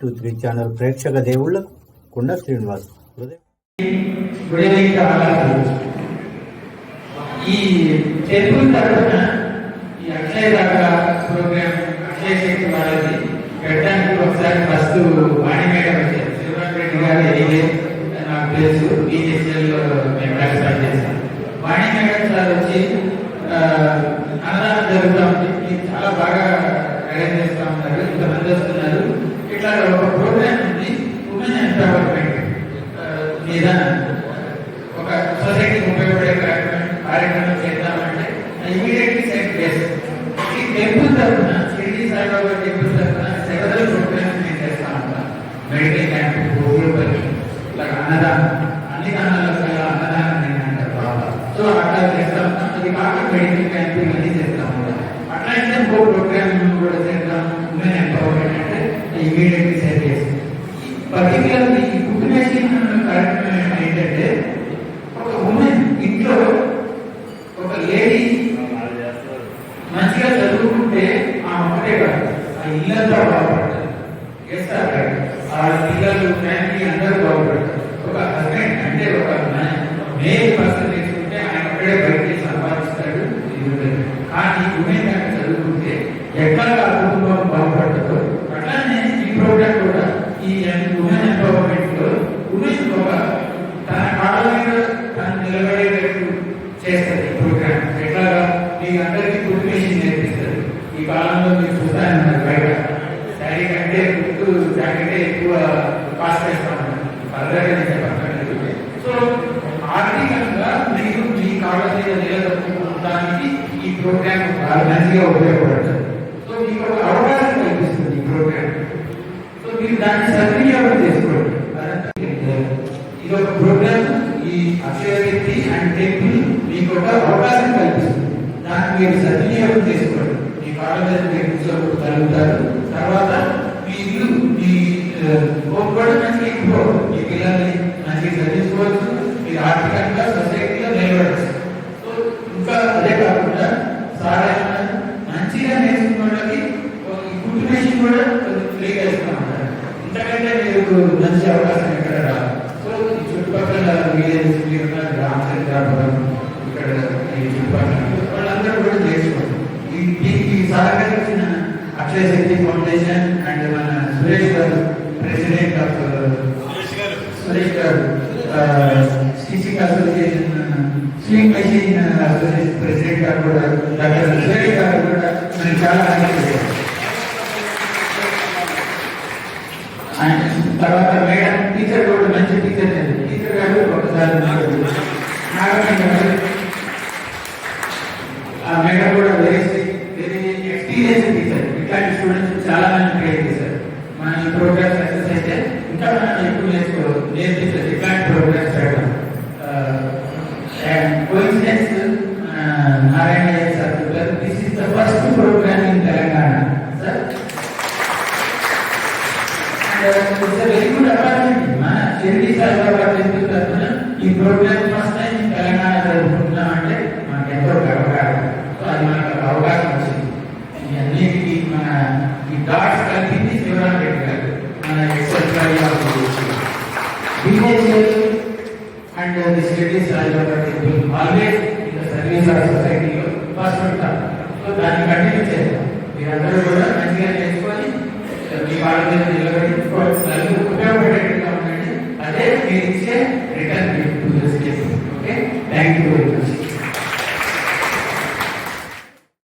Two three channel ప్రేక్షక దేవుళ్ళకు కుండ శ్రీనివాస్ ఈ టెంపుల్ తరఫున ఈ అక్షయ దాకా ప్రోగ్రామ్ అక్షయ శక్తి వాళ్ళది పెట్టడానికి ఒకసారి ఫస్ట్ వాణి మేడం వచ్చారు. శివరాజ్ రెడ్డి గారు బీజేసీఎల్ మేము వాణి మేడం సార్ వచ్చి ఆ, అన్నదానం ఉంది ఇది చాలా బాగా అరేంజ్ చేస్తూ ఉన్నారు ఇంతమంది వస్తున్నారు ఇట్లా ఒక ప్రోగ్రామ్ ఉంది ఉమెన్ ఎంపవర్మెంట్ లేదా ఒక సొసైటీకి ఉపయోగపడే కార్యక్రమం చేద్దామంటే ఇమీడియట్లీ సెట్ చేస్తాం ఈ టెంపుల్ తరఫున షిరిడి సాయిబాబా టెంపుల్ తరఫున సెవెరల్ ప్రోగ్రామ్స్ నేను చేస్తా ఉంటాను మెడికల్ క్యాంప్ గ్రూప్ ఇలా అన్నదానం అన్ని దానాల కల్లా అన్నదానం నేను అంటారు బాబా సో అట్లా చేస్తా ఉంటాం అది కాక మెడికల్ క్యాంప్ ఇవన్నీ చేస్తా ఉంటాం అట్లయితే ఇంకో ప్రోగ్రామ్ కూడా చేద్దాం ఉమెన్ ఎంపవర్మెంట్ అంటే ఇమీడియట్లీ సెట్ చేస్తాం పర్టికులర్ ఈ కుటుంబేషన్ కార్యక్రమం ఏంటంటే ఒక ఉమెన్ ఇంట్లో ఏది? మంచిగా చదువుకుంటే ఆ ఒకటే కాదు. ఆ ఇల్లంతా బాగుపడతారు ఆ పిల్లలు ఫ్యామిలీ అందరూ బాగుపడతారు. ఒక హస్బెండ్ అంటే ఒక మేల్ పర్సన్ తీసుకుంటే ఆయన ఒక్కడే బయటికి సంపాదిస్తాడు. కానీ ఉమెన్ కనుక చదువుకుంటే ఎక్కడ ఆ కుటుంబం బాగుపడుతుందో అట్లానే ఈ ప్రోగ్రామ్ కూడా ఈ ఉమెన్ ఎంపవర్మెంట్లో ఉమెన్ ఒక తన కాళ్ళ మీద తను నిలబడేటట్టు చేస్తారు ఈ ప్రోగ్రామ్ ఎట్లాగా మీకు అందరికీ కుటుంబేషన్ నేర్పిస్తారు. ఈ కాలంలో మీరు చూస్తాను బయట. శారీ కంటే గుర్తు జాకెట్ ఎక్కువ పాస్ చేస్తాను ఉన్నారు. ఫర్దర్ సో ఆర్థికంగా మీరు మీ కాళ్ళ మీద నిలదొక్కుకోవడానికి ఈ ప్రోగ్రామ్ మంచిగా ఉపయోగపడుతుంది. సో మీకు ఒక అవకాశం కల్పిస్తుంది ఈ ప్రోగ్రామ్. సో మీరు దాన్ని సద్వినియోగం చేసుకోండి. ఇది ఒక ప్రోగ్రామ్. ఈ అక్షయ వ్యక్తి అండ్ టెంపుల్ మీకు ఒక అవకాశం కల్పిస్తుంది. దాన్ని మీరు సద్వినియోగం చేసుకోండి. మీ కాళ్ళ మీద మీరు కూర్చోగలుగుతారు తర్వాత మీ ఇల్లు మీ హోమ్ కూడా మంచిగా ఎక్కువ మీ పిల్లల్ని మంచిగా చదివించుకోవచ్చు. మీరు ఆర్థికంగా సొసైటీలో నిలబడచ్చు. సో ఇంకా అదే కాకుండా సార్ మంచిగా నేర్చుకున్న వాళ్ళకి ఈ కూడా కొంచెం ఫ్రీగా ఇస్తా ఉంటారు. ఇంతకంటే మీకు మంచి అవకాశం ఎక్కడ రాదు. సో ఈ చుట్టుపక్కల విలేజెస్ మీరు ఉన్నారు రామచంద్రాపురం ఇక్కడ ఈ చుట్టుపక్కల వాళ్ళందరూ కూడా చేసుకోండి ఈ దీనికి సహకరించిన అక్షయ శక్తి ఫౌండేషన్ అండ్ మన సురేష్ గారు president of Suresh garu సిసిక్ association sewing machine association president garu కూడా డాక్టర్ సురేష్ గారు కూడా మనకి చాలా ఆనందించారు అండ్ తర్వాత మేడం టీచర్ కూడా మంచి టీచర్ టీచర్ గారు ఒకసారి నాకు నాగమణి గారు. ఆ మేడం కూడా వెరీ వెరీ ఎక్స్పీరియన్స్ టీచర్ ఇట్లాంటి స్టూడెంట్స్ చాలా మంది క్రియేట్ చేశారు. మన ఈ ప్రోగ్రామ్ సక్సెస్ అయితే ఇంకా మనం ఎక్కువ నేర్చుకో నేర్పిస్తారు ఇట్లాంటి ప్రోగ్రామ్స్ పెట్టడం కోయిన్సిడెన్స్ నారాయణ సార్ చెప్పారు this is the first programme in Telangana sir very good opportunity మన చెల్లి సార్ టెంపుల్ తరఫున ఈ ప్రోగ్రామ్ ఫస్ట్ టైం తెలంగాణ జరుపుకుంటున్నాం అంటే మనకి ఎంతో గర్వకారణం సో అది మనకు ఒక అవకాశం వచ్చింది ఈ అన్నిటికీ మన ఈ డాట్స్ కలిపింది శివరాం రెడ్డి గారు మన BJP and the Shirdi Saibaba temple always in the service of సొసైటీలో ఫస్ట్ ఉంటారు. సో దాన్ని కంటిన్యూ చేద్దాం మీరందరూ కూడా మంచిగా నేర్చుకొని మీ వాళ్ళ మీద నిలబడి నలుగురు ఉపయోగపడేట్టుగా ఉండండి. అదే మీరు